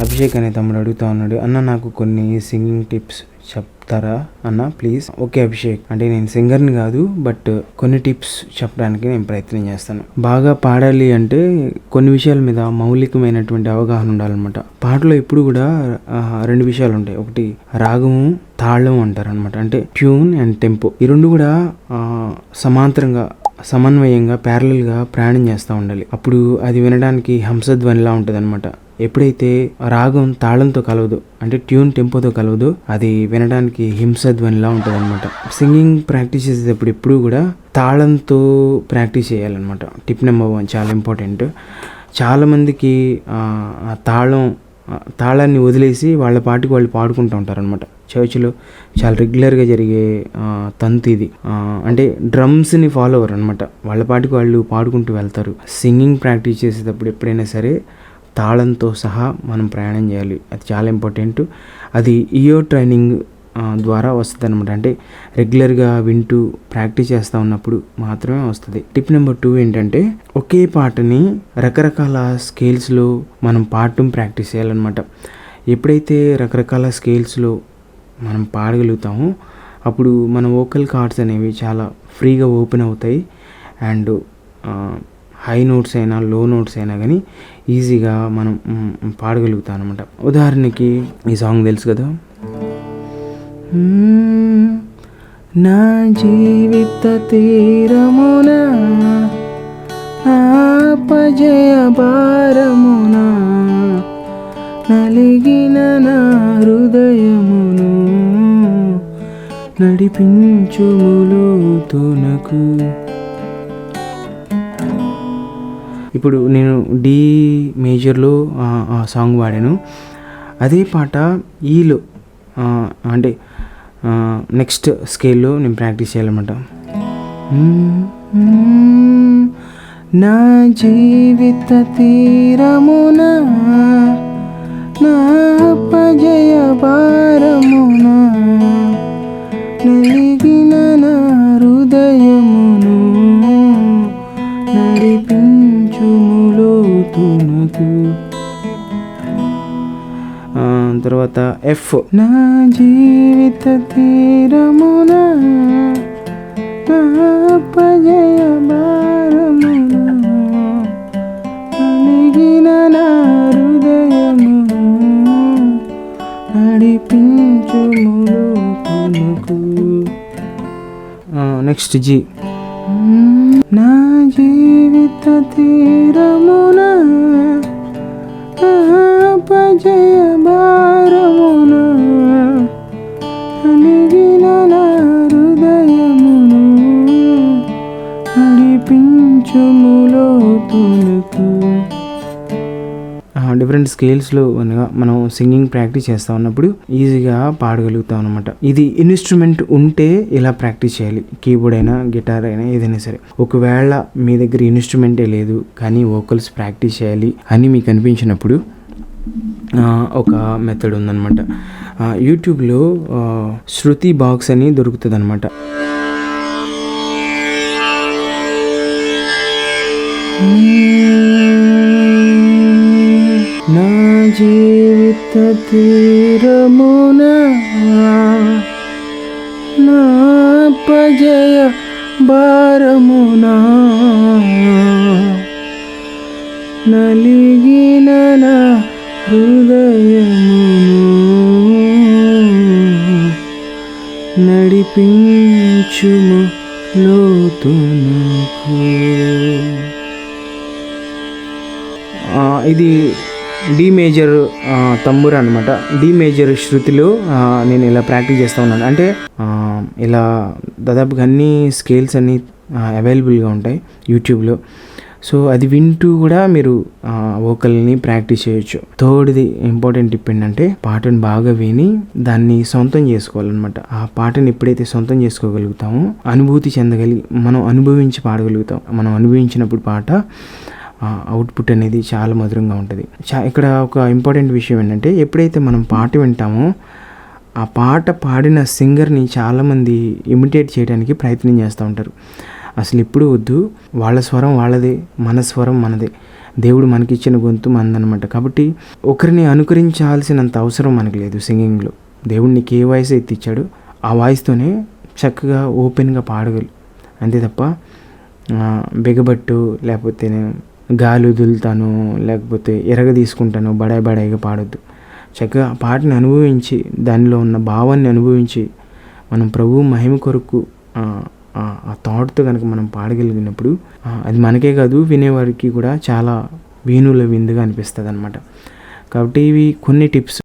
అభిషేక్ అనే తమ్ముడు అడుగుతా ఉన్నాడు. అన్న నాకు కొన్ని సింగింగ్ టిప్స్ చెప్తారా? అన్న ప్లీజ్. ఓకే అభిషేక్. అంటే నేను సింగర్ని కాదు బట్ కొన్ని టిప్స్ చెప్పడానికి నేను ప్రయత్నం చేస్తాను. బాగా పాడాలి అంటే కొన్ని విషయాల మీద మౌలికమైనటువంటి అవగాహన ఉండాలన్నమాట. పాటలో ఎప్పుడు కూడా రెండు విషయాలు ఉంటాయి. ఒకటి రాగము తాళం అంటారు అనమాట అంటే ట్యూన్ అండ్ టెంపో. ఈ రెండు కూడా సమాంతరంగా సమన్వయంగా ప్యారలల్గా ప్రయాణం చేస్తూ ఉండాలి. అప్పుడు అది వినడానికి హంసధ్వనిలా ఉంటుంది అనమాట ఎప్పుడైతే రాగం తాళంతో కలవదు అంటే ట్యూన్ టెంపోతో కలవదు అది వినడానికి హింసధ్వనిలా ఉంటుంది అనమాట సింగింగ్ ప్రాక్టీస్ చేసేటప్పుడు ఎప్పుడు కూడా తాళంతో ప్రాక్టీస్ చేయాలన్నమాట. టిప్ నెంబర్ వన్ చాలా ఇంపార్టెంట్. చాలామందికి తాళం తాళాన్ని వదిలేసి వాళ్ళ పాటికి వాళ్ళు పాడుకుంటూ ఉంటారనమాట చర్చ్లో చర్చిలో చాలా రెగ్యులర్గా జరిగే తంతు ఇది. అంటే డ్రమ్స్ని ఫాలో అవ్వరు అనమాట వాళ్ళ పాటికి వాళ్ళు పాడుకుంటూ వెళ్తారు. సింగింగ్ ప్రాక్టీస్ చేసేటప్పుడు ఎప్పుడైనా సరే తాళంతో సహా మనం ప్రయాణం చేయాలి. అది చాలా ఇంపార్టెంట్. అది ఇయో ట్రైనింగ్ ద్వారా వస్తుంది అనమాట అంటే రెగ్యులర్గా వింటూ ప్రాక్టీస్ చేస్తూ ఉన్నప్పుడు మాత్రమే వస్తుంది. టిప్ నెంబర్ టూ ఏంటంటే ఒకే పాటని రకరకాల స్కేల్స్లో మనం పాడటం ప్రాక్టీస్ చేయాలన్నమాట. ఎప్పుడైతే రకరకాల స్కేల్స్లో మనం పాడగలుగుతామో అప్పుడు మన వోకల్ కార్డ్స్ అనేవి చాలా ఫ్రీగా ఓపెన్ అవుతాయి. అండ్ హై నోట్స్ అయినా లో నోట్స్ అయినా కానీ ఈజీగా మనం పాడగలుగుతాం అనమాట ఉదాహరణకి ఈ సాంగ్ తెలుసు కదా? నా జీవిత తీరమున ఆపజయ భారమున నలిగిన నా హృదయమును నడిపించుములు తునకు ఇప్పుడు నేను డి మేజర్లో ఆ, సాంగ్ పాడాను అదే పాట ఈలో అంటే నెక్స్ట్ స్కేల్లో నేను ప్రాక్టీస్ చేయాలన్నమాట. నా జీవిత తీరమునా ఆ, తర్వాత ఎఫ్ నా జీవిత తీరమున నా పజయ భారమున అలిగిన నా హృదయమును నడిపించుములో తునకు నెక్స్ట్ జీ నా జీవిత తీరమున డిఫరెంట్ స్కేల్స్లో అనగా మనం సింగింగ్ ప్రాక్టీస్ చేస్తూ ఉన్నప్పుడు ఈజీగా పాడగలుగుతాం అనమాట ఇది ఇన్స్ట్రుమెంట్ ఉంటే ఇలా ప్రాక్టీస్ చేయాలి. కీబోర్డ్ అయినా గిటార్ అయినా ఏదైనా సరే. ఒకవేళ మీ దగ్గర ఇన్స్ట్రుమెంటే లేదు కానీ వోకల్స్ ప్రాక్టీస్ చేయాలి అని మీకు అనిపించినప్పుడు ఒక మెథడ్ ఉందన్నమాట. యూట్యూబ్లో శృతి బాక్స్ అని దొరుకుతుంది అనమాట నా జీవిత తీరమున నా పజయ భారమునా నలిగిన నా హృదయమును నడిపించుము లోతునకు. ఇది డి మేజర్ తమ్ముర అనమాట డి మేజర్ శృతిలో నేను ఇలా ప్రాక్టీస్ చేస్తూ ఉన్నాను. అంటే ఇలా దాదాపుగా అన్ని స్కేల్స్ అన్నీ అవైలబుల్గా ఉంటాయి యూట్యూబ్లో సో అది వింటూ కూడా మీరు వోకల్ని ప్రాక్టీస్ చేయొచ్చు. థర్డ్ది ఇంపార్టెంట్ టిప్ ఏంటంటే పాటను బాగా విని దాన్ని సొంతం చేసుకోవాలన్నమాట. ఆ పాటను ఎప్పుడైతే సొంతం చేసుకోగలుగుతామో అనుభూతి చెందగలిగి మనం అనుభవించి పాడగలుగుతాం మనం అనుభవించినప్పుడు పాట అవుట్పుట్ అనేది చాలా మధురంగా ఉంటుంది. చా ఇక్కడ ఒక ఇంపార్టెంట్ విషయం ఏంటంటే ఎప్పుడైతే మనం పాట వింటామో ఆ పాట పాడిన సింగర్ని చాలామంది ఇమిటేట్ చేయడానికి ప్రయత్నం చేస్తూ ఉంటారు. అసలు ఇప్పుడు వద్దు వాళ్ళ స్వరం వాళ్ళదే మన స్వరం మనదే. దేవుడు మనకిచ్చిన గొంతు మనదనమాట కాబట్టి ఒకరిని అనుకరించాల్సినంత అవసరం మనకు లేదు సింగింగ్లో దేవుడిని ఏ వాయిస్ అయితే ఇచ్చాడు ఆ వాయిస్తోనే చక్కగా ఓపెన్గా పాడగలు. అంతే తప్ప బిగబట్టు లేకపోతే గాలి వదులుతాను లేకపోతే ఎరగ తీసుకుంటాను బడాయి బడాయిగా పాడొద్దు. చక్కగా ఆ పాటని అనుభవించి దానిలో ఉన్న భావాన్ని అనుభవించి మనం ప్రభు మహిమ కొరకు ఆ, థాట్తో కనుక మనం పాడగలిగినప్పుడు అది మనకే కాదు వినేవారికి కూడా చాలా వేణుల విందుగా అనిపిస్తుంది అనమాట కాబట్టి ఇవి కొన్ని టిప్స్